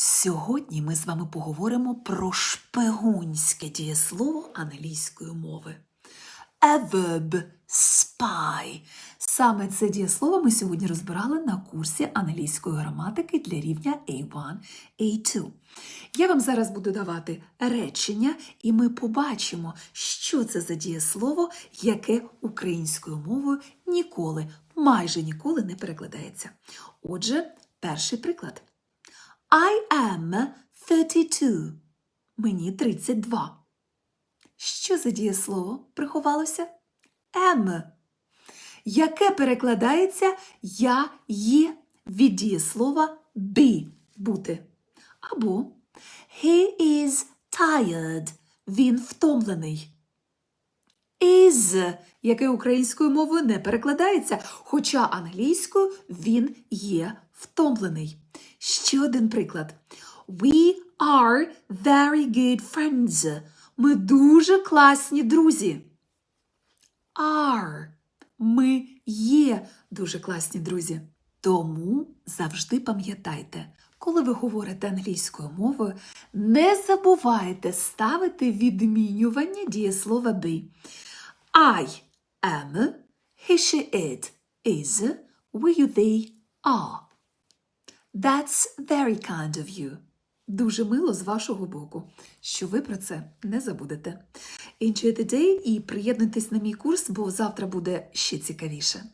Сьогодні ми з вами поговоримо про шпигунське дієслово англійської мови. A verb spy. Саме це дієслово ми сьогодні розбирали на курсі англійської граматики для рівня A1, A2. Я вам зараз буду давати речення, і ми побачимо, що це за дієслово, яке українською мовою ніколи, майже ніколи не перекладається. Отже, перший приклад. I am 32. Мені 32. Що за дієслово приховалося? Am. Яке перекладається я є від дієслова be бути. Або he is tired. Він втомлений. Is, яке українською мовою не перекладається, хоча англійською він є втомлений. Ще один приклад. We are very good friends. Ми дуже класні друзі. Are. Ми є дуже класні друзі. Тому завжди пам'ятайте, коли ви говорите англійською мовою, не забувайте ставити відмінювання дієслова be. I am, he, she, it is, we, you, they are. That's very kind of you. Дуже мило з вашого боку, що ви про це не забудете. Enjoy the day і приєднуйтесь на мій курс, бо завтра буде ще цікавіше.